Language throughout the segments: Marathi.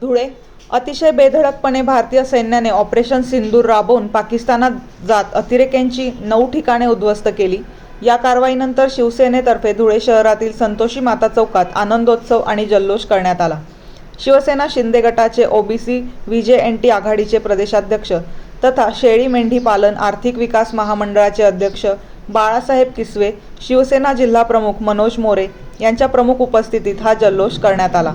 धुळे. अतिशय बेधडकपणे भारतीय सैन्याने ऑपरेशन सिंदूर राबवून पाकिस्तानात जात अतिरेक्यांची नऊ ठिकाणे उद्ध्वस्त केली. या कारवाईनंतर शिवसेनेतर्फे धुळे शहरातील संतोषी माता चौकात आनंदोत्सव आणि जल्लोष करण्यात आला. शिवसेना शिंदे गटाचे ओबीसी विजे एन टी आघाडीचे प्रदेशाध्यक्ष तथा शेळी मेंढी पालन आर्थिक विकास महामंडळाचे अध्यक्ष बाळासाहेब किसवे शिवसेना जिल्हा प्रमुख मनोज मोरे यांच्या प्रमुख उपस्थितीत हा जल्लोष करण्यात आला.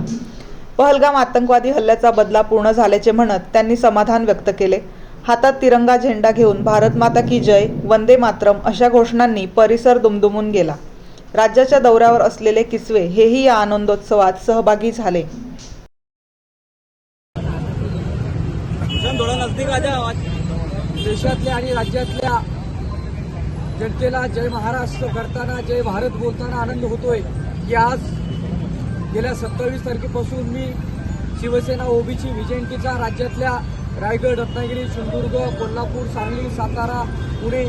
पहलगाम आतंकवादी हल्ल्याचा बदला पूर्ण झाल्याचे म्हणत त्यांनी समाधान व्यक्त केले. हातात तिरंगा झेंडा घेऊन भारत माता की जय वंदे मातरम अशा घोषणांनी परिसर दुमदुमून गेला. राज्याच्या दौऱ्यावर असलेले किसवे हेही या आनंदोत्सवात सहभागी झाले. देशातल्या आणि राज्यातल्या जनतेला जय महाराष्ट्र करताना जय भारत बोलताना आनंद होतोय. की आज गेल्या सत्तावीस तारखेपासून मी शिवसेना ओबीसी विजयंतीचा राज्यातल्या रायगड रत्नागिरी सिंधुदुर्ग कोल्हापूर सांगली सातारा पुणे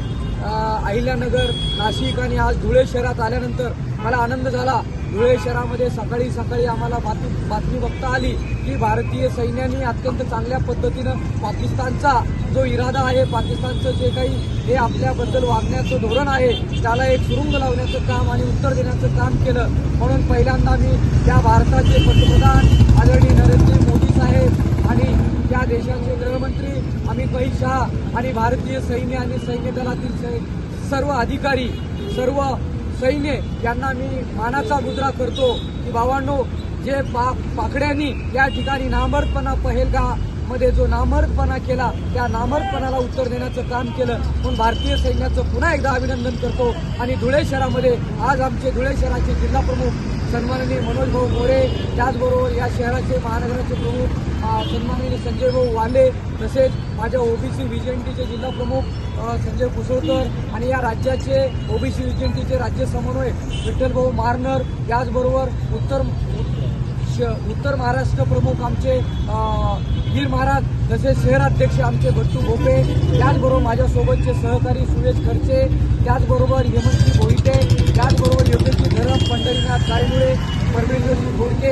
अहिल्यानगर नाशिक आणि आज धुळे शहरात आल्यानंतर मला आनंद झाला. धुळे शहरामध्ये सकाळी सकाळी आम्हाला बातमी बातमी बघता आली की भारतीय सैन्याने अत्यंत चांगल्या पद्धतीनं पाकिस्तानचा जो इरादा आहे पाकिस्तानचं जे काही हे आपल्याबद्दल वागण्याचं धोरण आहे त्याला एक सुरुंग लावण्याचं काम आणि उत्तर देण्याचं काम केलं. म्हणून पहिल्यांदा मी या भारताचे पंतप्रधान आदरणीय नरेंद्र मोदी साहेब आणि त्या देशाचे गृहमंत्री अमित भाई शहा आणि भारतीय सैन्य आणि सैन्य दलातील सर्व अधिकारी सर्व सैन्य यांना मी मानाचा मुद्रा करतो. की भावांनो जे पा पाकड्यांनी या ठिकाणी नामर्दपणा पहेलगा मध्ये जो नामर्दपणा केला त्या नामर्दपणाला उत्तर देण्याचं काम केलं. म्हणून भारतीय सैन्याचं पुन्हा एकदा अभिनंदन करतो. आणि धुळे शहरामध्ये आज आमचे धुळे शहराचे जिल्हा प्रमुख सन्माननीय मनोज भाऊ मोरे त्याचबरोबर या शहराचे महानगराचे प्रमुख सन्माननीय संजय भाऊ वाले तसेच माझ्या ओबीसी विजयंतीचे जिल्हा प्रमुख संजय कुसळकर आणि या राज्याचे ओबीसी विजयंतीचे राज्य समन्वय विठ्ठल भाऊ मारनर त्याचबरोबर उत्तर उत्तर महाराष्ट्र प्रमुख आमचे वीर महाराज तसेच शहराध्यक्ष आमचे भट्टू भोपे त्याचबरोबर माझ्यासोबतचे सहकारी सुरेश खर्चे त्याचबरोबर हेमंतजी भोईटे त्याचबरोबर योगेशजी धरम पंढरीनाथ काळमुळे परमेश्वरजी घोडके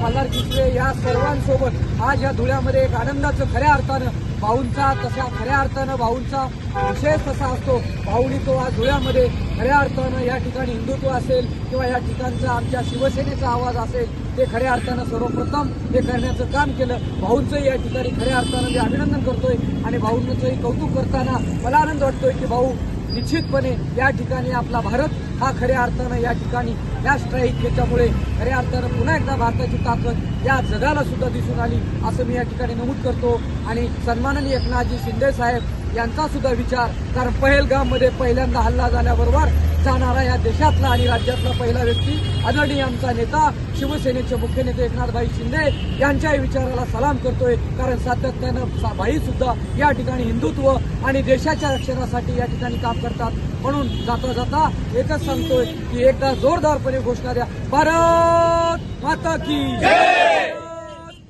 मल्हार किसवे या सर्वांसोबत. आज या धुळ्यामध्ये एक आनंदाचं खऱ्या अर्थानं भाऊंचा तशा खऱ्या अर्थानं भाऊंचा विषय तसा असतो. भाऊनी तो आज धुळ्यामध्ये खऱ्या अर्थानं या ठिकाणी हिंदुत्व असेल किंवा या ठिकाणचा आमच्या शिवसेनेचा आवाज असेल ते खऱ्या अर्थानं सर्वप्रथम हे करण्याचं काम केलं. भाऊंचंही या ठिकाणी खऱ्या अर्थानं मी अभिनंदन करतोय आणि भाऊंचंही कौतुक करताना मला आनंद वाटतोय की भाऊ निश्चितपणे या ठिकाणी आपला भारत हा खऱ्या अर्थानं या ठिकाणी या स्ट्राईक याच्यामुळे खऱ्या अर्थानं पुन्हा एकदा भारताची ताकद या जगाला सुद्धा दिसून आली असं मी या ठिकाणी नमूद करतो. आणि सन्माननीय एकनाथजी शिंदे साहेब यांचा सुद्धा विचार कारण पहेलगावमध्ये पहिल्यांदा हल्ला झाल्याबरोबर जाणारा या देशातला आणि राज्यातला पहिला व्यक्ती आदरणीय आमचा नेता शिवसेनेचे मुख्य नेते एकनाथभाई शिंदे यांच्याही विचाराला सलाम करतोय. कारण सातत्यानं भाई सुद्धा या ठिकाणी हिंदुत्व आणि देशाच्या रक्षणासाठी या ठिकाणी काम करतात. म्हणून जाता जाता एकच सांगतोय की एकदा जोरदारपणे घोषणा द्या. भारत माता की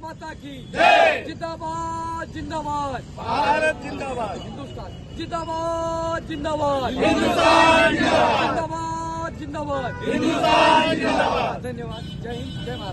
माता की जिंदाबाद जिंदाबाद. भारत जिंदाबाद. हिंदुस्तान जिंदाबाद जिंदाबाद. जिंदाबाद. जिंदाबाद हिंदुस्तान जिंदाबाद. धन्यवाद. जय हिंद जय महाराष्ट्र